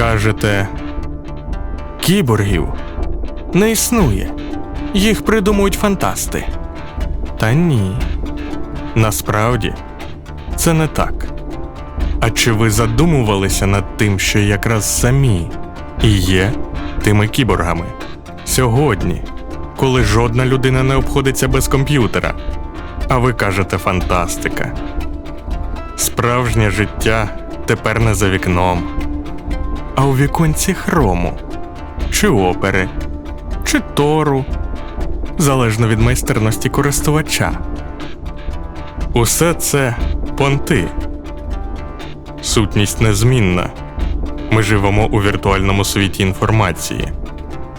скажете кіборгів не існує. Їх придумують фантасти. Та ні. Насправді це не так. А чи ви задумувалися над тим, що якраз самі і є тими кіборгами? Сьогодні, коли жодна людина не обходиться без комп'ютера, а ви кажете фантастика. Справжнє життя тепер не за вікном, а у віконці хрому, чи опери, чи тору, залежно від майстерності користувача. Усе це понти. Сутність незмінна. Ми живемо у віртуальному світі інформації.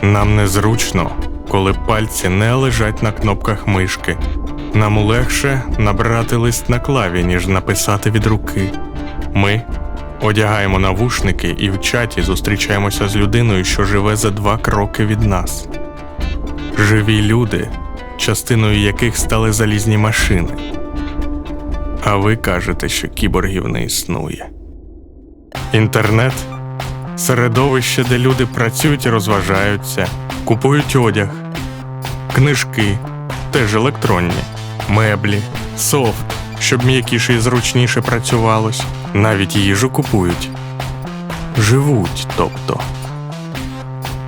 Нам незручно, коли пальці не лежать на кнопках мишки. Нам легше набрати лист на клаві, ніж написати від руки. Ми одягаємо навушники і в чаті зустрічаємося з людиною, що живе за два кроки від нас. Живі люди, частиною яких стали залізні машини. А ви кажете, що кіборгів не існує. Інтернет середовище, де люди працюють і розважаються, купують одяг, книжки, теж електронні, меблі, софт, щоб м'якіше і зручніше працювалось, навіть їжу купують. Живуть, тобто.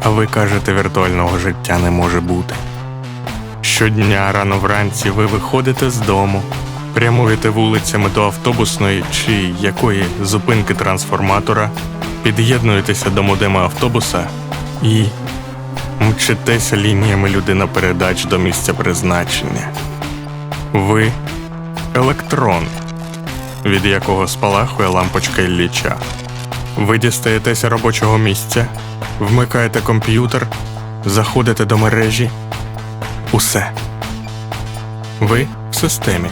А ви кажете, віртуального життя не може бути. Щодня рано вранці ви виходите з дому, прямуєте вулицями до автобусної чи якої зупинки трансформатора, під'єднуєтеся до модема автобуса і мчитеся лініями людинопередач до місця призначення. Ви електрон, від якого спалахує лампочка Ілліча. Ви дістаєтеся робочого місця, вмикаєте комп'ютер, заходите до мережі. Усе. Ви в системі.